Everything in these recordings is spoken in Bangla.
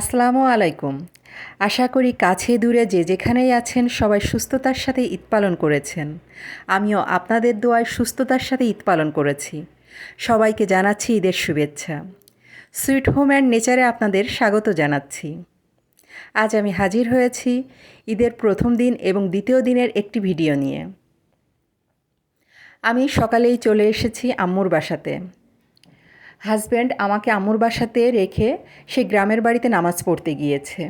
আসসালামু আলাইকুম। আশা করি কাছে দূরে যে যেখানেই আছেন সবাই সুস্থতার সাথে ঈদ পালন করেছেন। আমিও আপনাদের দোয়ায় সুস্থতার সাথে ঈদ পালন করেছি। সবাইকে জানাচ্ছি ঈদের শুভেচ্ছা। সুইট হোম অ্যান্ড নেচারে আপনাদের স্বাগত জানাচ্ছি। আজ আমি হাজির হয়েছি ঈদের প্রথম দিন এবং দ্বিতীয় দিনের একটি ভিডিও নিয়ে। আমি সকালেই চলে এসেছি আম্মুর বাসাতে। হাজব্যান্ড আমাকে আম্মুর বাসাতে রেখে সে গ্রামের বাড়িতে নামাজ পড়তে গিয়েছে।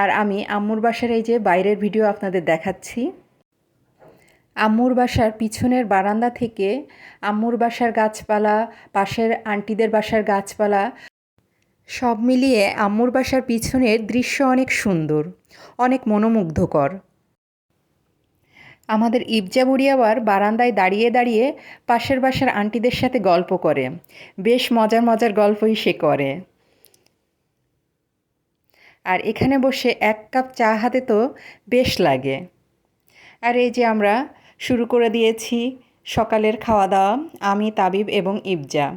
আর আমি আম্মুর বাসার এই যে বাইরের ভিডিও আপনাদের দেখাচ্ছি। আম্মুর বাসার পিছনের বারান্দা থেকে আম্মুর বাসার গাছপালা, পাশের আন্টিদের বাসার গাছপালা, সব মিলিয়ে আম্মুর বাসার পিছনের দৃশ্য অনেক সুন্দর, অনেক মনোমুগ্ধকর। আমাদের ইবজা বুড়ি আবার বারান্দায় দাঁড়িয়ে দাঁড়িয়ে পাশের বাসার আন্টিদের সাথে গল্প করে। বেশ মজার মজার গল্পই সে করে। আর এখানে বসে এক কাপ চা হাতে তো বেশ লাগে। আর এই যে আমরা শুরু করে দিয়েছি সকালের খাওয়া দাওয়া আমি, তাবিব এবং ইবজা।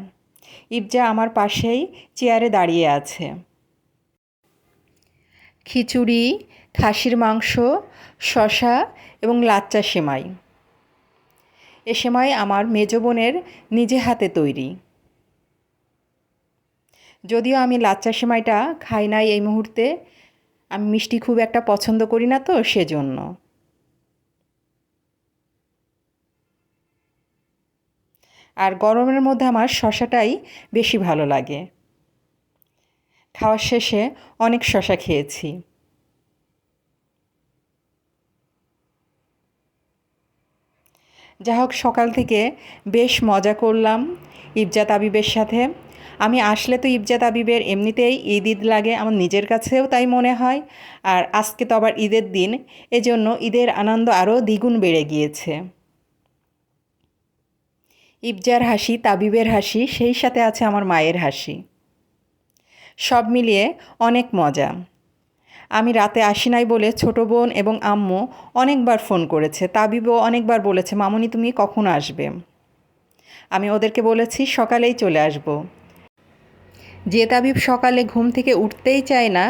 ইবজা আমার পাশেই চেয়ারে দাঁড়িয়ে আছে। খিচুড়ি খাসির মাংস শশা এবং লাচ্চা সেমাই। এ সেমাই আমার মেজ বোনের নিজে হাতে তৈরি। যদিও আমি লাচ্চা সেমাইটা খাই নাই এই মুহূর্তে, আমি মিষ্টি খুব একটা পছন্দ করি না তো সেজন্য। আর গরমের মধ্যে আমার শশাটাই বেশি ভালো লাগে। খাওয়ার শেষে অনেক শশা খেয়েছি। যা হোক সকাল থেকে বেশ মজা করলাম ইবজাত আবিবের সাথে। আমি আসলে তো ইবজাত আবিবের এমনিতেই ঈদ ঈদ লাগে, আমার নিজের কাছেও তাই মনে হয়। আর আজকে তো আবার ঈদের দিন, এজন্য ঈদের আনন্দ আরও দ্বিগুণ বেড়ে গিয়েছে। ইবজার হাসি, তাবিবের হাসি, সেই সাথে আছে আমার মায়ের হাসি। সব মিলিয়ে অনেক মজা। আমি রাতে আসি নাই বলে ছোটো বোন এবং আম্মু অনেকবার ফোন করেছে। তাবিবও অনেকবার বলেছে, মামুনি, তুমি কখন আসবে? আমি ওদেরকে বলেছি, সকালেই চলে আসব। যে তাবিব সকালে ঘুম থেকে উঠতেই চায় না,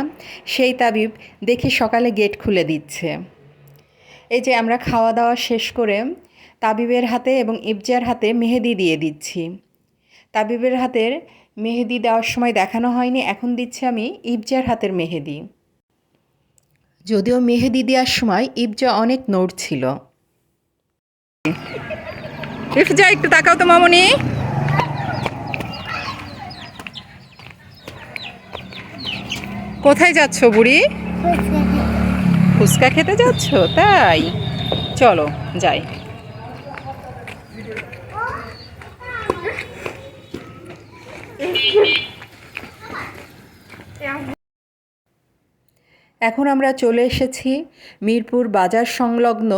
সেই তাবিব দেখি সকালে গেট খুলে দিচ্ছে। এই যে আমরা খাওয়া দাওয়া শেষ করে তাবিবের হাতে এবং ইবজার হাতে মেহেদি দিয়ে দিচ্ছি। তাবিবের হাতের মেহেদি দেওয়ার সময় দেখানো হয়নি, এখন দিচ্ছি আমি ইবজার হাতের মেহেদি। যদিও মেহেদি দেওয়ার সময় ইবজা অনেক নোট ছিল। ইফজা একটু তাকাও তো মামনি। কোথায় যাচ্ছ বুড়ি? ফুচকা খেতে যাচ্ছ? তাই? চলো, যাই। এখন আমরা চলে এসেছি মিরপুর বাজার সংলগ্ন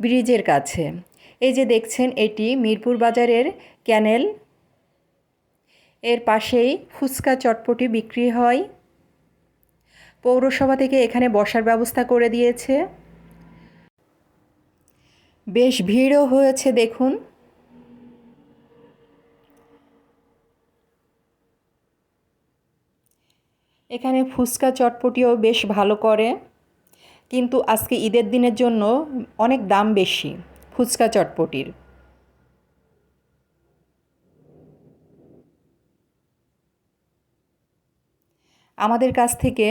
ব্রিজের কাছে। এই যে দেখছেন, এটি মিরপুর বাজারের ক্যানেল। এর পাশেই ফুচকা চটপটি বিক্রি হয়। পৌরসভা থেকে এখানে বসার ব্যবস্থা করে দিয়েছে। বেশ ভিড়ও হয়েছে, দেখুন। এখানে ফুচকা চটপটিও বেশ ভালো করে। কিন্তু আজকে ঈদের দিনের জন্য অনেক দাম বেশি ফুচকা চটপটির। আমাদের কাছ থেকে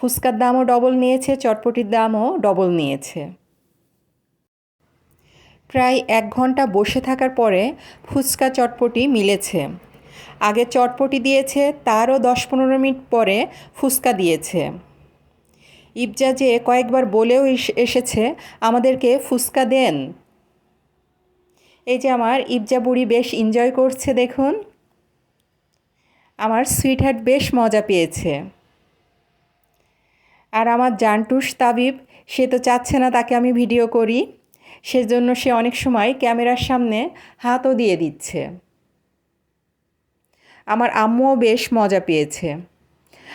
ফুচকার দামও ডবল নিয়েছে, চটপটির দামও ডবল নিয়েছে। প্রায় এক ঘণ্টা বসে থাকার পরে ফুচকা চটপটি মিলেছে। আগে চটপটি দিয়েছে, তারও দশ পনেরো মিনিট পরে ফুচকা দিয়েছে। ইবজা যে কয়েকবার বলেও এসেছে, আমাদেরকে ফুচকা দেন। এই যে আমার ইবজা বুড়ি বেশ এনজয় করছে, দেখুন। আমার সুইট হার্ট বেশ মজা পেয়েছে। আর আমার জানটুস তাবিব, সে তো চাচ্ছে না তাকে আমি ভিডিও করি। সেজন্য সে অনেক সময় ক্যামেরার সামনে হাতও দিয়ে দিচ্ছে। আমার আম্মুও বেশ মজা পেয়েছে।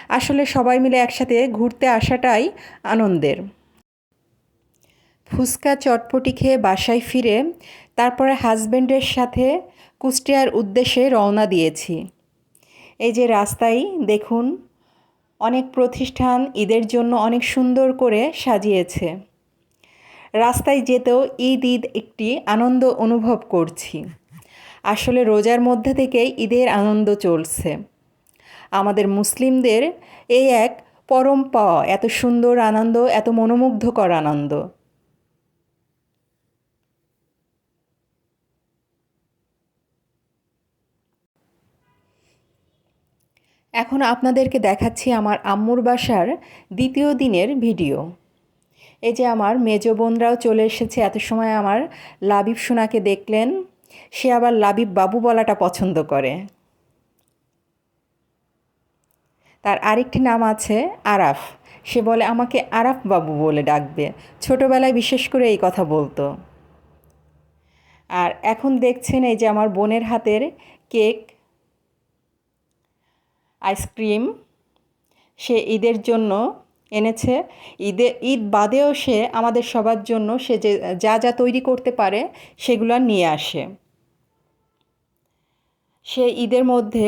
আসলে সবাই মিলে একসাথে ঘুরতে আসাটাই আনন্দের। ফুচকা চটপটি খেয়ে বাসায় ফিরে তারপরে হাজব্যান্ডের সাথে কুষ্টিয়ার উদ্দেশ্যে রওনা দিয়েছি। এই যে রাস্তায় দেখুন, অনেক প্রতিষ্ঠান ঈদের জন্য অনেক সুন্দর করে সাজিয়েছে। রাস্তায় যেতেও ঈদ ঈদ একটি আনন্দ অনুভব করছি। আসলে রোজার মধ্যে থেকেই ঈদের আনন্দ চলছে। আমাদের মুসলিমদের এই এক পরম পাওয়া, এত সুন্দর আনন্দ, এত মনোমুগ্ধকর আনন্দ। এখন আপনাদেরকে দেখাচ্ছি আমার আম্মুর বাসার দ্বিতীয় দিনের ভিডিও। এই যে আমার মেজ বোনরাও চলে এসেছে, এত সময় আমার লাবিব সোনাকে দেখলেন। সে আবার লাবিব বাবু বলাটা পছন্দ করে। তার আরেকটি নাম আছে আরাফ। সে বলে, আমাকে আরাফ বাবু বলে ডাকবে। ছোটোবেলায় বিশেষ করে এই কথা বলতো। আর এখন দেখছেন এই যে আমার বোনের হাতের কেক, আইসক্রিম, সে ঈদের জন্য এনেছে। ঈদে, ঈদ বাদেও সে আমাদের সবার জন্য সে যে, যা যা তৈরি করতে পারে সেগুলো নিয়ে আসে। সে ঈদের মধ্যে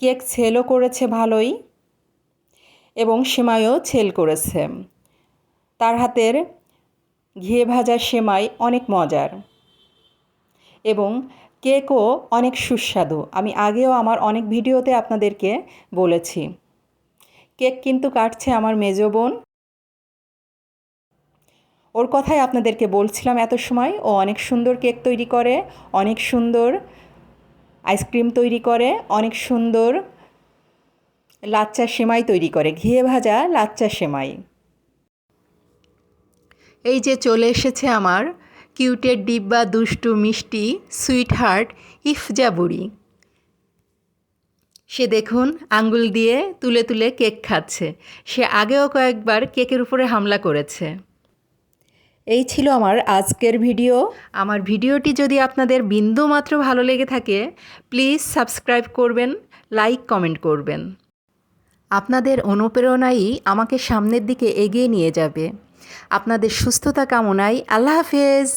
কেক সেলও করেছে ভালোই এবং সেমাইও ছেল করেছে। তার হাতের ঘিয়ে ভাজা সেমাই অনেক মজার এবং কেকও অনেক সুস্বাদু। আমি আগেও আমার অনেক ভিডিওতে আপনাদেরকে বলেছি। কেক কিন্তু কাটছে আমার মেজ বোন। ওর কথাই আপনাদেরকে বলছিলাম এত সময়। ও অনেক সুন্দর কেক তৈরি করে, অনেক সুন্দর আইসক্রিম তৈরি করে, অনেক সুন্দর লাচ্চা সেমাই তৈরি করে, ঘিয়ে ভাজা লাচ্চা সেমাই। এই যে চলে এসেছে আমার কিউটের ডিব্বা, দুষ্টু, মিষ্টি সুইট হার্ট ইফজা সে দেখুন আঙ্গুল দিয়ে তুলে তুলে কেক খাচ্ছে। সে আগেও কয়েকবার কেকের উপরে হামলা করেছে। এই ছিল আমার আজকের ভিডিও। আমার ভিডিওটি যদি আপনাদের বিন্দু মাত্র ভালো লেগে থাকে প্লিজ সাবস্ক্রাইব করবেন লাইক কমেন্ট করবেন। আপনাদের অনুপ্রেরণাই আমাকে সামনের দিকে এগিয়ে নিয়ে যাবে। আপনাদের সুস্থতা কামনায় আল্লাহ হাফেজ।